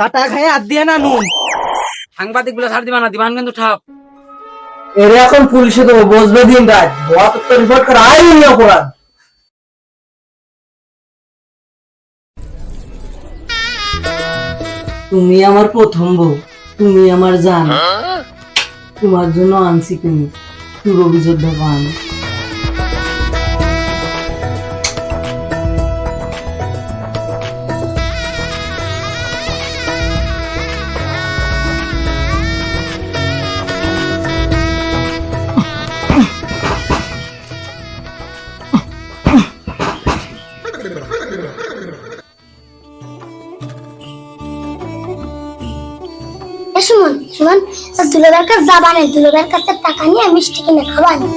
কাটা খাই আর দিয়ে না নুন। সাংবাদিকগুলো ছাড় দিবা না দিবান কিন্তু ঠাপ এর এখন পুলিশে দেবো বসবে দিন রাত। ভুয়া তথ্য রিপোর্ট করে আইনি অপরাধ। তুমি আমার প্রথম বউ তুমি আমার জান। তোমার জন্য আনছি তুমি। পুরো বিযোদ্ধা পান সুমন সুমন দুলাবের কাছে যাবা না দুলাবের কাছে টাকা নিয়ে মিষ্টি কিনে খাবা নি।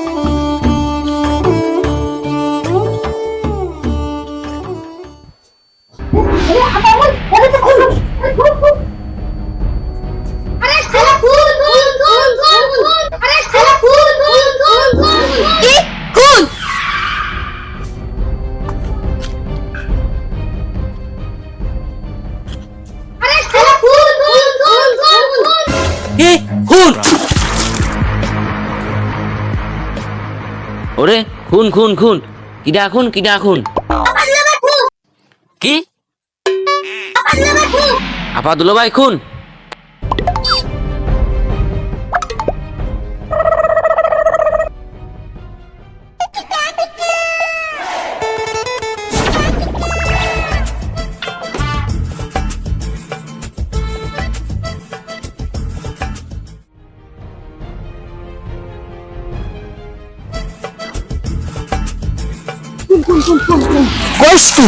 খুন খুন খুন। কিডা খুন কিডা খুন? কি? আপা দুলোভাই খুন। কষ্টু সবাই সাইড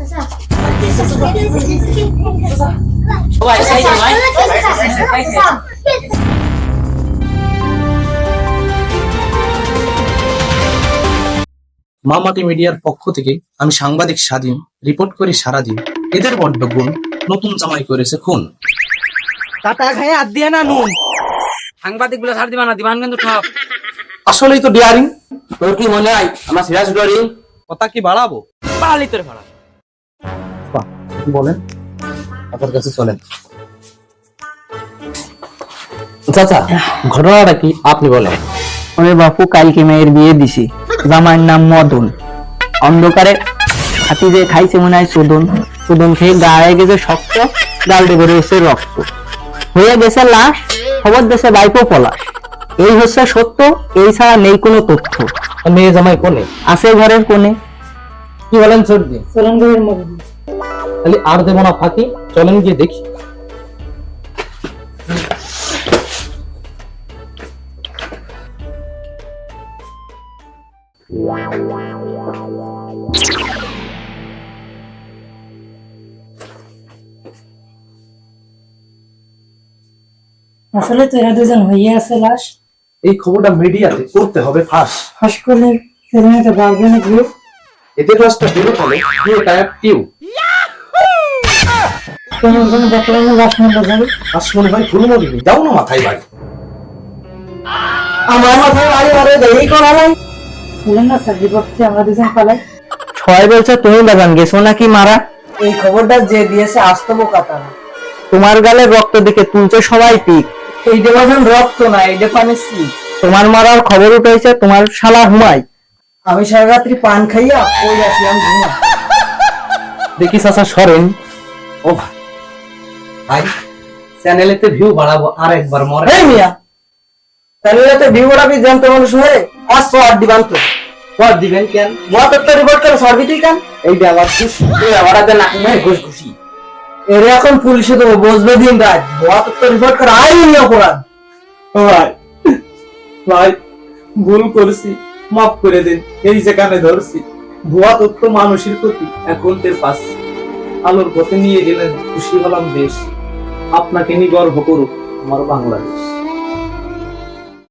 ভাই মামাটি মিডিয়ার পক্ষ থেকে আমি সাংবাদিক স্বাধীন রিপোর্ট করি সারাদিন। এদের বড্ড গুণ নতুন জামাই করেছে খুন। কাটা খাই আর দিয়ে না নুন। সাংবাদিকগুলো ছাড় দিবা না দিবান কিন্তু ঠাপ আসলেই তো ডিয়ারিং তোর কি মনে হয় আমার সিরাজ ডরি কথা কি বাড়াবো? বাড়ালি তোর ভাড়া। বলেন। আপনার কাছে চলেন চাচা ঘটনাটা কি? আপনি বলেন। ওরে বাপু কালকে মেয়ের বিয়ে দিছি। জামাইয়ের নাম মদন। অন্ধকারে হাতি যে খাইছে মনে হয় সুদন। সুদন খেয়ে গায়ে গেছে শক্ত গালটে করে এসে রক্ত। হয়ে গেছে লাশ খবর দেশে বাইপো পলাশ এই হচ্ছে সত্য এই ছাড়া নেই কোনো তথ্য। মেয়ে জামাই কোনে? আছে ঘরের কোণে। কি বলেন সর্দি চলন ঘরের মধ্যে খালি আর দেবো না ফাঁকি চলেন গিয়ে দেখি। আসলে তো এরা দুজন হইয়া আছে লাশ। এই খবরটা মিডিয়াতে করতে হবে ফাঁস ফাঁস করলে ছেলেমেয়েকে বাড়বে না কেউ এতে রাস্তা বেরো ফলে বিয়েটা টিউ না মাথায় বাড়ি। আমার মাথায় বাড়ি এই করা নাই। বলেন না স্যার বিপক্ষে আমরা দুজন পালাই। সবাই বলছে তুমি বাগান গেছো নাকি মারা? এই খবরটা যে দিয়েছে তোমার গালে রক্ত দেখে তুলছে সবাই পিক। এইটা বাজন রক্ত না এইটা পানি তোমার মারার খবর উঠেছে তোমার শালা হুমাই। আমি সারা রাত্রি পান খাইয়া ওই আসলাম ঘুমা দেখি চাচা সরেন। ও ভাই। ভাই চ্যানেলেতে ভিউ বাড়াবো আর একবার মরে এই মিয়া তাহলে তো ভিউরা বি জানতে মানুষ হয়ে আর সর দিবান তো। কর দিবেন কেন? বড় তো রিপোর্ট করে সরবি তুই কেন? এইটা আবার খুশি। এই আগে নাক মেয়ে ঘুষ ঘুষি এর এখন পুলিশে দেবো বসবে দিন রাত। ভুয়া তথ্য রিপোর্ট করে আইনি অপরাধ। ভাই ভাই ভুল করছি। মাফ করে দিন। এই যেখানে ধরছি। ভুয়া তথ্য মানুষের প্রতি এখন টের পাচ্ছি। আলোর পথে নিয়ে গেলেন খুশি হলাম বেশ। আপনাকে নিয়ে গর্ব করুক আমার বাংলাদেশ।